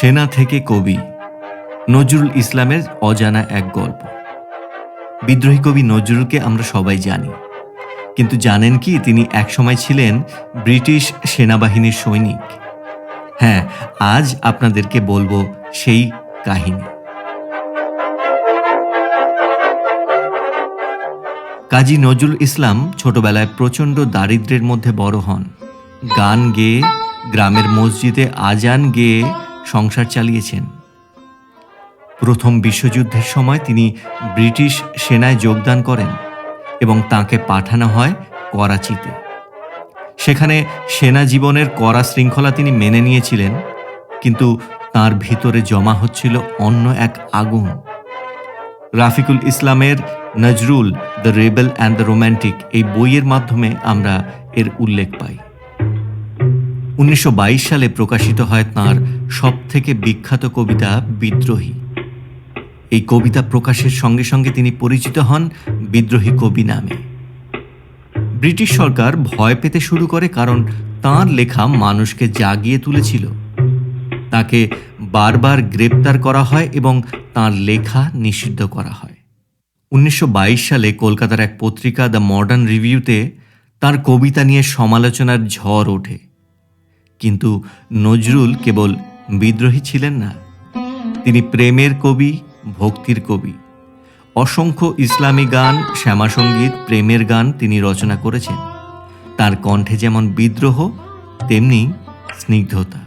সেনা থেকে কবি নজরুল ইসলামের অজানা এক গল্প। বিদ্রোহী কবি নজরুলকে আমরা সবাই জানি। কিন্তু জানেন কি তিনি একসময় ছিলেন ব্রিটিশ সেনাবাহিনীর সৈনিক? হ্যাঁ আজ আপনাদেরকে বলব সেই কাহিনী। কাজী নজরুল ইসলাম ছোটবেলায় প্রচণ্ড দারিদ্র্যের মধ্যে বড় হন। গান গেয়ে, গ্রামের মসজিদে আজান গেয়ে সংসার চালিয়েছেন। প্রথম বিশ্বযুদ্ধের সময় তিনি ব্রিটিশ সেনায় যোগদান করেন এবং তাকে পাঠানো হয় করাচিতে। সেখানে সেনা জীবনের কড়া শৃঙ্খলা তিনি মেনে নিয়েছিলেন, কিন্তু তার ভিতরে জমা হচ্ছিল অন্য এক আগুন। রাফিকুল ইসলামের Nazrul, the rebel and the romantic এই বইয়ের মাধ্যমে আমরা এর উল্লেখ পাই। উনিশশো বাইশ সালে প্রকাশিত হয় তাঁর সবথেকে বিখ্যাত কবিতা বিদ্রোহী। এই কবিতা প্রকাশের সঙ্গে সঙ্গে তিনি পরিচিত হন বিদ্রোহী কবি নামে। ব্রিটিশ সরকার ভয় পেতে শুরু করে কারণ তাঁর লেখা মানুষকে জাগিয়ে তুলেছিল। তাকে বারবার গ্রেপ্তার করা হয় এবং তাঁর লেখা নিষিদ্ধ করা হয়। উনিশশো বাইশ সালে কলকাতার এক পত্রিকা দ্য মডার্ন রিভিউতে তার কবিতা নিয়ে সমালোচনার ঝড় ওঠে। কিন্তু নজরুল কেবল বিদ্রোহী ছিলেন না। তিনি প্রেমের কবি, ভক্তির কবি। অসংখ্য ইসলামী গান শ্যামাসঙ্গীত প্রেমের গান তিনি রচনা করেছেন। তার কণ্ঠে যেমন বিদ্রোহ, তেমনি স্নিগ্ধতা।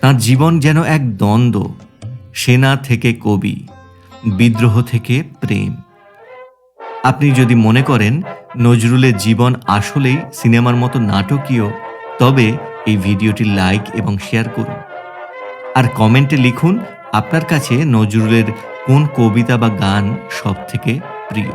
তার জীবন যেন এক দ্বন্দ্ব, সেনা থেকে কবি, বিদ্রোহ থেকে প্রেম। আপনি যদি মনে করেন, নজরুলের জীবন আসলেই সিনেমার মতো নাটকীয়, তবে এই ভিডিওটি লাইক এবং শেয়ার করুন। আর কমেন্টে লিখুন, আপনার কাছে নজরুলের কোন কবিতা বা গান সবথেকে প্রিয়?